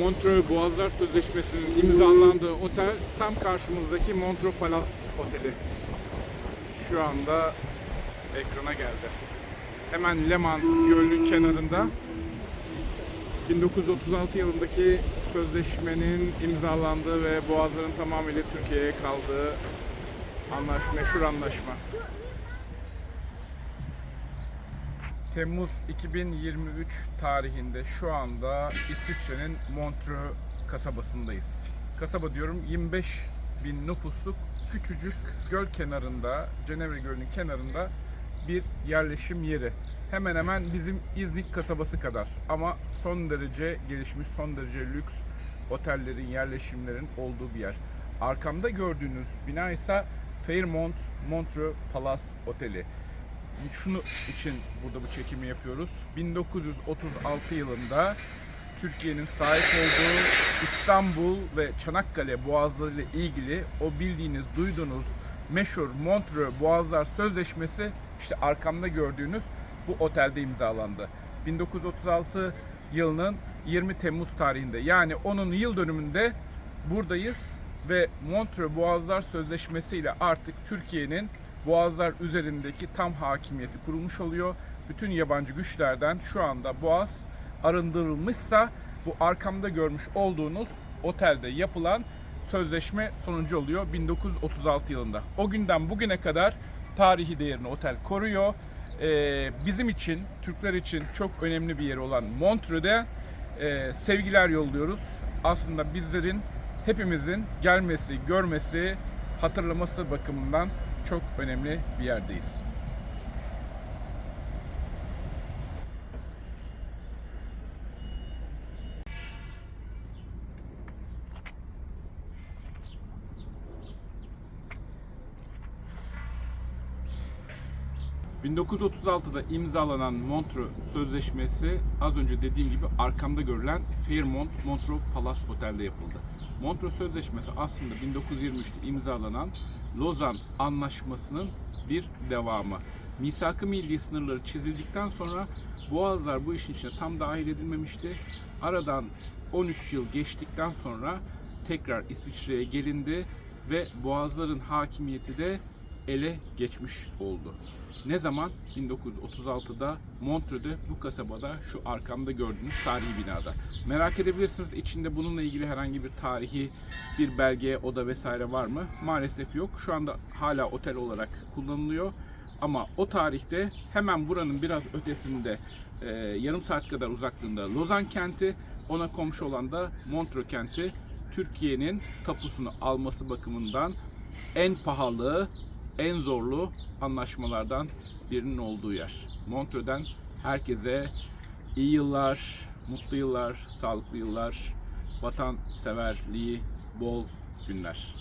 Montreux Boğazlar Sözleşmesi'nin imzalandığı otel tam karşımızdaki Montreux Palace Oteli. Şu anda ekrana geldi. Hemen Leman Gölü'nün kenarında 1936 yılındaki sözleşmenin imzalandığı ve boğazların tamamıyla Türkiye'ye kaldığı anlaşma, meşhur anlaşma. Temmuz 2023 tarihinde şu anda İsviçre'nin Montreux kasabasındayız. Kasaba diyorum 25 bin nüfusluk küçücük göl kenarında, Cenevre Gölü'nün kenarında bir yerleşim yeri. Hemen hemen bizim İznik kasabası kadar ama son derece gelişmiş, son derece lüks otellerin, yerleşimlerin olduğu bir yer. Arkamda gördüğünüz bina ise Fairmont Montreux Palace Oteli şunu için burada bu çekimi yapıyoruz. 1936 yılında Türkiye'nin sahip olduğu İstanbul ve Çanakkale boğazları ile ilgili o bildiğiniz, duyduğunuz meşhur Montreux Boğazlar Sözleşmesi işte arkamda gördüğünüz bu otelde imzalandı. 1936 yılının 20 Temmuz tarihinde yani onun yıl dönümünde buradayız ve Montreux Boğazlar Sözleşmesi ile artık Türkiye'nin Boğazlar üzerindeki tam hakimiyeti kurulmuş oluyor. Bütün yabancı güçlerden şu anda Boğaz arındırılmışsa bu arkamda görmüş olduğunuz otelde yapılan sözleşme sonucu oluyor 1936 yılında. O günden bugüne kadar tarihi değerini otel koruyor. Ee, bizim için, Türkler için çok önemli bir yeri olan Montreux'de e, sevgiler yolluyoruz. Aslında bizlerin hepimizin gelmesi, görmesi, hatırlaması bakımından çok önemli bir yerdeyiz. ...1936'da imzalanan Montreux Sözleşmesi az önce dediğim gibi arkamda görülen Fairmont Montreux Palace Otel'de yapıldı. Montreux Sözleşmesi aslında 1923'te imzalanan Lozan Anlaşması'nın bir devamı. Misak-ı Milli sınırları çizildikten sonra Boğazlar bu işin içine tam dahil edilmemişti. Aradan 13 yıl geçtikten sonra tekrar İsviçre'ye gelindi ve Boğazların hakimiyeti de ele geçmiş oldu. Ne zaman? 1936'da Montreux'de bu kasabada şu arkamda gördüğünüz tarihi binada. Merak edebilirsiniz içinde bununla ilgili herhangi bir tarihi bir belge, oda vesaire var mı? Maalesef yok. Şu anda hala otel olarak kullanılıyor. Ama o tarihte hemen buranın biraz ötesinde e, yarım saat kadar uzaklığında Lozan kenti, ona komşu olan da Montreux kenti Türkiye'nin tapusunu alması bakımından en pahalı, en zorlu anlaşmalardan birinin olduğu yer. Montreux'den herkese iyi yıllar, mutlu yıllar, sağlıklı yıllar, vatanseverliği bol günler.